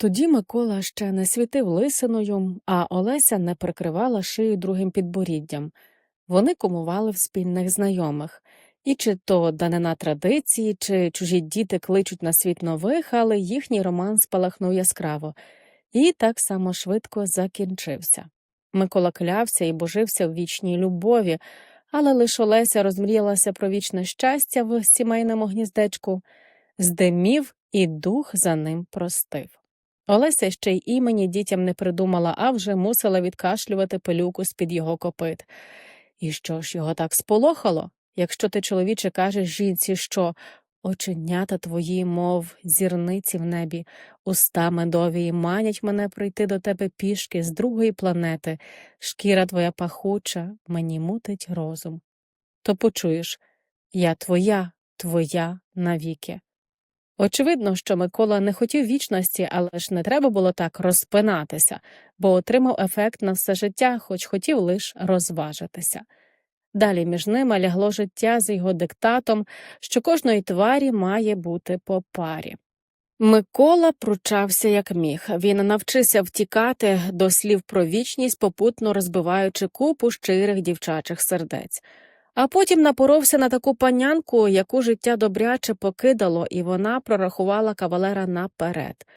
Тоді Микола ще не світив лисиною, а Олеся не прикривала шию другим підборіддям. Вони кумували в спільних знайомих. І чи то данина традиції, чи чужі діти кличуть на світ нових, але їхній роман спалахнув яскраво і так само швидко закінчився. Микола клявся і божився в вічній любові, але лише Олеся розмріялася про вічне щастя в сімейному гніздечку, здимів і дух за ним простив. Олеся ще й імені дітям не придумала, а вже мусила відкашлювати пилюку з-під його копит. І що ж його так сполохало? Якщо ти, чоловіче, кажеш жінці, що оченята твої, мов зірниці в небі, уста медові манять мене прийти до тебе пішки з другої планети, шкіра твоя пахуча, мені мутить розум. То почуєш я твоя, твоя навіки. Очевидно, що Микола не хотів вічності, але ж не треба було так розпинатися, бо отримав ефект на все життя, хоч хотів лиш розважитися. Далі між ними лягло життя з його диктатом, що кожної тварі має бути по парі. Микола пручався як міг. Він навчився втікати до слів про вічність, попутно розбиваючи купу щирих дівчачих сердець. А потім напоровся на таку панянку, яку життя добряче покидало, і вона прорахувала кавалера наперед.